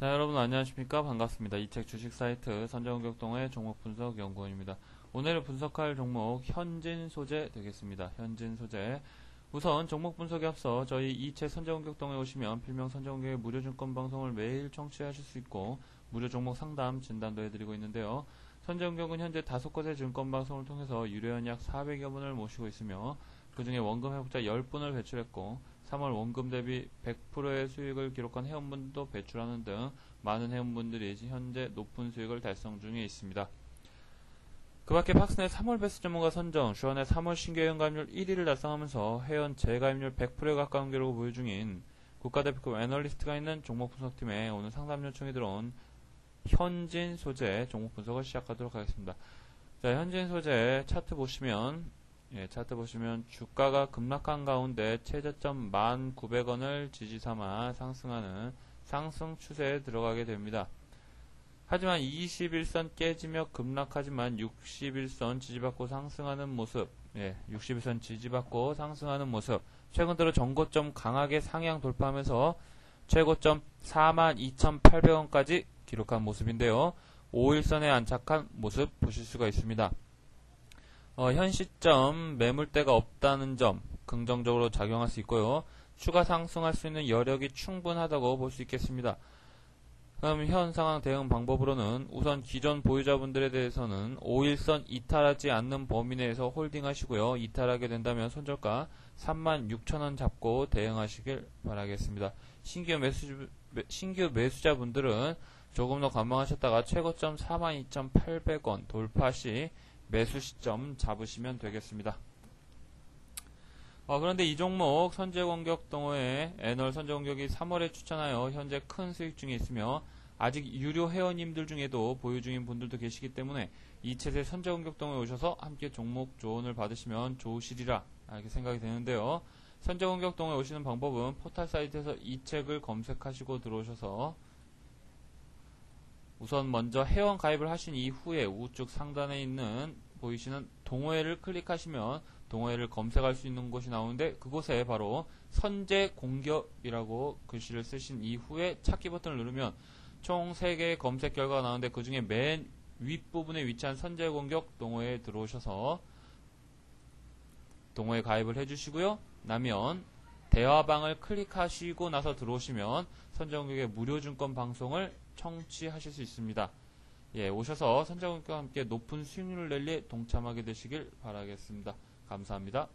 자, 여러분 안녕하십니까? 반갑습니다. 이 책 주식 사이트 선정격동의 종목 분석 연구원입니다. 오늘 분석할 종목 현진 소재 되겠습니다. 현진 소재. 우선 종목 분석에 앞서 저희 이 책 선정격동에 오시면 필명 선정격의 무료 증권 방송을 매일 청취하실 수 있고 무료 종목 상담 진단도 해드리고 있는데요. 선정격은 현재 다섯 곳의 증권 방송을 통해서 유료연 약 400여 분을 모시고 있으며 그 중에 원금 회복자 10분을 배출했고 3월 원금 대비 100%의 수익을 기록한 회원분도 배출하는 등 많은 회원분들이 현재 높은 수익을 달성 중에 있습니다. 그 밖에 팍스넷 3월 베스트 전문가 선정, 주원의 3월 신규 회원 가입률 1위를 달성하면서 회원 재가입률 100%에 가까운 기록을 보유 중인 국가대표급 애널리스트가 있는 종목 분석팀에 오늘 상담 요청이 들어온 현진 소재 종목 분석을 시작하도록 하겠습니다. 자, 현진 소재 차트 보시면 예, 차트 보시면 주가가 급락한 가운데 최저점 1,900원을 지지 삼아 상승하는 상승 추세에 들어가게 됩니다. 하지만 21선 깨지며 급락하지만 61선 지지받고 상승하는 모습, 예, 61선 지지받고 상승하는 모습, 최근 들어 전고점 강하게 상향 돌파하면서 최고점 42,800원까지 기록한 모습인데요. 5일선에 안착한 모습 보실 수가 있습니다. 어, 현 시점 매물대가 없다는 점 긍정적으로 작용할 수 있고요. 추가 상승할 수 있는 여력이 충분하다고 볼 수 있겠습니다. 그럼 현 상황 대응 방법으로는 우선 기존 보유자분들에 대해서는 5일선 이탈하지 않는 범위 내에서 홀딩하시고요. 이탈하게 된다면 손절가 36,000원 잡고 대응하시길 바라겠습니다. 신규 매수 신규 매수자분들은 조금 더 관망하셨다가 최고점 42,800원 돌파 시 매수 시점 잡으시면 되겠습니다. 어, 그런데 이 종목 선제공격 동호회 애널 선제공격이 3월에 추천하여 현재 큰 수익 중에 있으며 아직 유료 회원님들 중에도 보유 중인 분들도 계시기 때문에 이 책의 선제공격 동호회 오셔서 함께 종목 조언을 받으시면 좋으시리라 이렇게 생각이 되는데요. 선제공격 동호회 오시는 방법은 포탈 사이트에서 이 책을 검색하시고 들어오셔서 우선 먼저 회원 가입을 하신 이후에 우측 상단에 있는 보이시는 동호회를 클릭하시면 동호회를 검색할 수 있는 곳이 나오는데 그곳에 바로 선제 공격이라고 글씨를 쓰신 이후에 찾기 버튼을 누르면 총 3개의 검색 결과가 나오는데 그 중에 맨 윗부분에 위치한 선제 공격 동호회에 들어오셔서 동호회 가입을 해주시고요. 나면 대화방을 클릭하시고 나서 들어오시면 공격의 무료 증권 방송을 청취하실 수 있습니다. 예, 오셔서 선제공격과 함께 높은 수익률을 낼리 동참하게 되시길 바라겠습니다. 감사합니다.